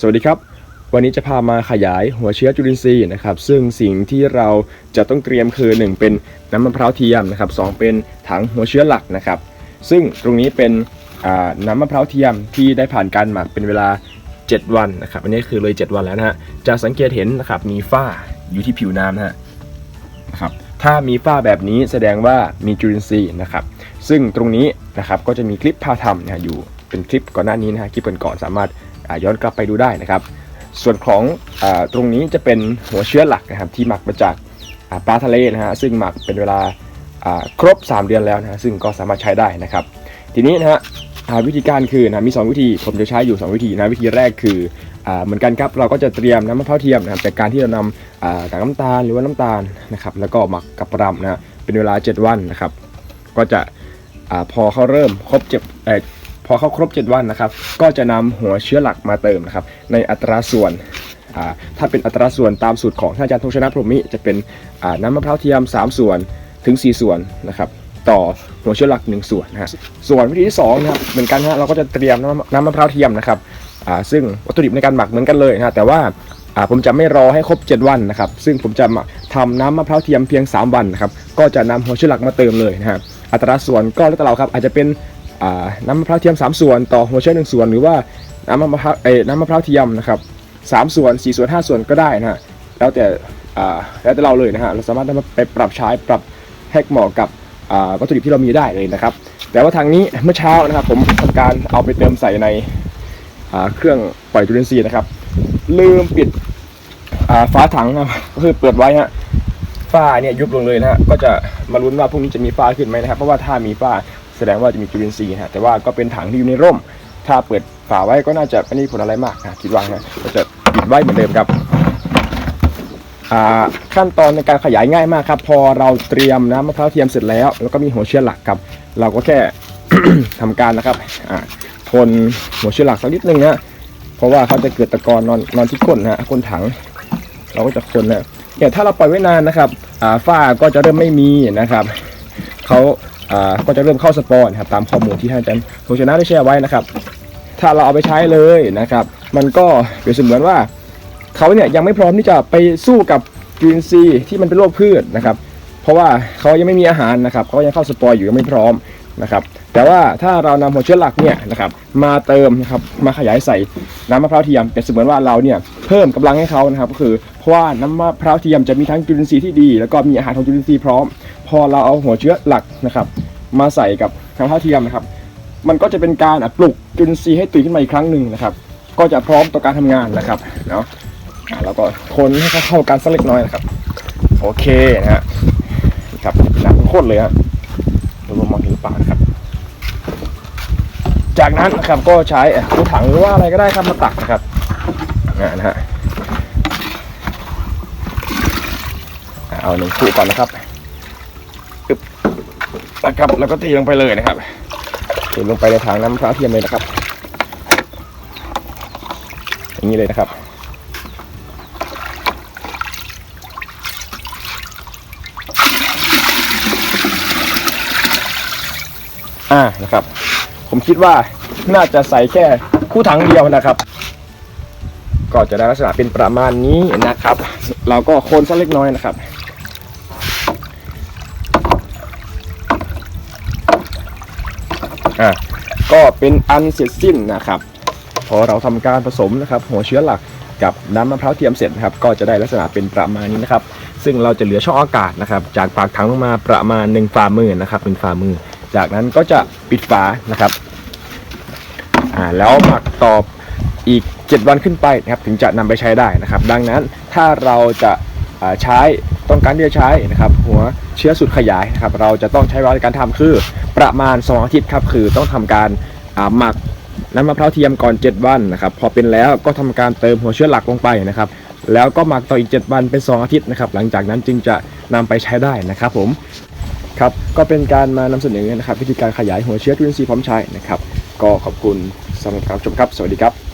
สวัสดีครับ วันนี้จะพามาขยายหัวเชื้อจุลินทรีย์นะครับ ซึ่งสิ่งที่เราจะต้องเตรียมคือ 1 เป็นน้ำมะพร้าวเทียมนะครับสเป็นถังหัวเชื้อหลักนะครับ ซึ่งตรงนี้เป็นน้ำมะพร้าวเทียมที่ได้ผ่านการหมักเป็นเวลา 7 วันนะครับ อันนี้คือเลย 7 วันแล้วนะฮะจะสังเกตเห็นนะครับมีฝ้าอยู่ที่ผิวน้ำนะฮะนะครับถ้ามีฝ้าแบบนี้แสดงว่ามีจุลินทรีย์นะครับ ซึ่งตรงนี้นะครับก็จะมีคลิปพาทำนะอยู่เป็นคลิปก่อนหน้านี้นะฮะคลิปก่อนๆสามารถ ย้อนกลับไปดูได้นะครับ ส่วนของอตรงนี้จะเป็นหัวเชื้อหลักนะครับที่หมักมาจากปลาทะเลนะฮะซึ่งหมักเป็นเวลาครบ 3 เดือนแล้วนะฮะซึ่งก็สามารถใช้ได้นะครับ ทีนี้นะฮะวิธีการคือนะมี 2 วิธีผมจะใช้อยู่ 2 วิธีนะวิธีแรกคือเหมือนกันครับเราก็จะเตรียมน้ำมะพร้าวเทียมนะครับจากการที่เรานำกากน้ำตาลหรือว่าน้ำตาลนะครับแล้วก็หมักกับรำนะฮะเป็นเวลา 7 วันนะครับ ก็จะอพอเขาเริ่มครบเจ็ด พอเขาครบ 7 วันนะครับ ก็จะนำหัวเชื้อหลักมาเติมนะครับ ในอัตราส่วนถ้าเป็นอัตราส่วนตามสูตรของท่านอาจารย์ธงชนะพรหมิจะเป็นน้ำมะพร้าวเทียม 3 ส่วนถึง 4 ส่วนนะครับต่อหัวเชื้อหลัก 1 ส่วนนะฮะส่วนวิธีที่2นะครับเหมือนกันฮะเราก็จะเตรียมน้ำมะพร้าวเทียมนะครับซึ่งวัตถุดิบในการหมักเหมือนกันเลยนะฮะแต่ว่าผมจะไม่รอให้ครบ 7 วันนะครับ ซึ่งผมจะมาทำน้ำมะพร้าวเทียมเพียง 3 วันนะครับ ก็จะนำหัวเชื้อหลักมาเติมเลยนะฮะอัตราส่วนก็แล้วแต่เราครับอาจจะเป็น น้ำมะพร้าวเทียม 3 ส่วนต่อหัวเชื้อ1ส่วน หรือว่าน้ำมะพร้าวเอ้น้ำมะพร้าวเทียมนะครับ3ส่วน4ส่วน5ส่วนก็ได้นะฮะแล้วแต่แล้วแต่เราเลยนะฮะเราสามารถนำไปปรับใช้ปรับให้เหมาะกับวัตถุดิบที่เรามีได้เลยนะครับ แต่ว่าทางนี้เมื่อเช้านะครับ ผมทำการเอาไปเติมใส่ในเครื่องปล่อยจุลินทรีย์นะครับ ลืมปิดอ่าฝาถังครับก็คือเปิดไว้ฮะฝ้าเนี่ยยุบลงเลยนะฮะก็จะมาลุ้นว่าพรุ่งนี้จะมีฝ้าขึ้นไหมนะครับ เพราะว่าถ้ามีฝ้า แสดงว่าจะมีจุลินทรีย์นะแต่ว่าก็เป็นถังที่อยู่ในร่ม ถ้าเปิดฝาไว้ก็น่าจะไม่มีผลอะไรมากนะคิดว่านะก็จะปิดไว้เหมือนเดิมครับขั้นตอนในการขยายง่ายมากครับ พอเราเตรียมน้ำมะพร้าวเทียมเสร็จแล้ว แล้วก็มีหัวเชื้อหลักครับ เราก็แค่ทำการนะครับอ่าคนหัวเชื้อหลักสักนิดนึงนะเพราะว่าเขาจะเกิดตะกอนนอนนอนที่ก้นนะก้นถัง เราก็จะคนนะเนี่ยถ้าเราปล่อยไว้นานนะครับฝ้าก็จะเริ่มไม่มีนะครับเขา ก็จะเริ่มเข้าสปอร์นะครับตามข้อมูลที่ท่านอาจารย์โภชนะได้แชร์ไว้นะครับ ถ้าเราเอาไปใช้เลยนะครับ มันก็เปรียบเสมือนว่าเขาเนี่ยยังไม่พร้อมที่จะไปสู้กับจุลินทรีย์ที่มันเป็นโรคพืชนะครับ เพราะว่าเขายังไม่มีอาหารนะครับเขายังเข้าสปอร์อยู่ยังไม่พร้อมนะครับ แต่ว่าถ้าเรานำหัวเชื้อหลักเนี่ยนะครับมาเติมนะครับมาขยายใส่น้ำมะพร้าวเทียมเปรียบเสมือนว่าเราเนี่ยเพิ่มกำลังให้เขานะครับก็คือเพราะว่าน้ำมะพร้าวเทียมจะมีทั้งจุลินทรีย์ที่ดี แล้วก็มีอาหารของจุลินทรีย์พร้อม พอเราเอาหัวเชื้อหลักนะครับ มาใส่กับน้ำมะพร้าวเทียมนะครับ มันก็จะเป็นการปลุกจุลินทรีย์ให้ตื่นขึ้นมาอีกครั้งหนึ่งนะครับ ก็จะพร้อมต่อการทำงานนะครับเนาะอะแล้วก็คนให้เข้ากันสักเล็กน้อยนะครับ โอเคนะฮะครับหนักโคตรเลยฮะดูว่ามองเห็นปล่าครับ จากนั้นนะครับก็ใช้ถังหรือว่าอะไรก็ได้ครับมาตักนะครับอ่านะฮะเอาหนึ่งคู่ก่อนนะครับ นะครับแล้วก็ตีลงไปเลยนะครับตีลงไปในถังน้ำพร้าวเทียมเลยนะครับ อย่างนี้เลยนะครับอ่านะครับ ผมคิดว่าน่าจะใส่แค่คู่ถังเดียวนะครับ ก็จะได้ลักษณะเป็นประมาณนี้นะครับ เราก็โคนสักเล็กน้อยนะครับ อะก็เป็นอันเสร็จสิ้นนะครับ พอเราทำการผสมนะครับ หัวเชื้อหลักกับน้ำมะพร้าวเทียมเสร็จนะครับ ก็จะได้ลักษณะเป็นประมาณนี้นะครับ ซึ่งเราจะเหลือช่องอากาศนะครับ จากปากถังลงมาประมาณ1ฝ่ามือนะครับเป็นฝ่ามือ จากนั้นก็จะปิดฝานะครับอ่าแล้วหมักต่ออีก 7 วันขึ้นไปนะครับ ถึงจะนำไปใช้ได้นะครับ ดังนั้นถ้าเราจะใช้ ต้องการที่จะใช้นะครับหัวเชื้อสูตรขยายนะครับเราจะต้องใช้เวลาในการทำคือประมาณ 2 อาทิตย์ครับคือต้องทำการหมักน้ำมะพร้าวเทียมก่อน 7 วันนะครับพอเป็นแล้วก็ทำการเติมหัวเชื้อหลักลงไปนะครับแล้วก็หมักต่ออีก 7 วันเป็น 2 อาทิตย์นะครับหลังจากนั้นจึงจะนำไปใช้ได้นะครับผมครับก็เป็นการมานำเสนอนะครับวิธีการขยายหัวเชื้อจุลินทรีย์พร้อมใช้นะครับก็ขอบคุณสำหรับการรับชมครับ สวัสดีครับ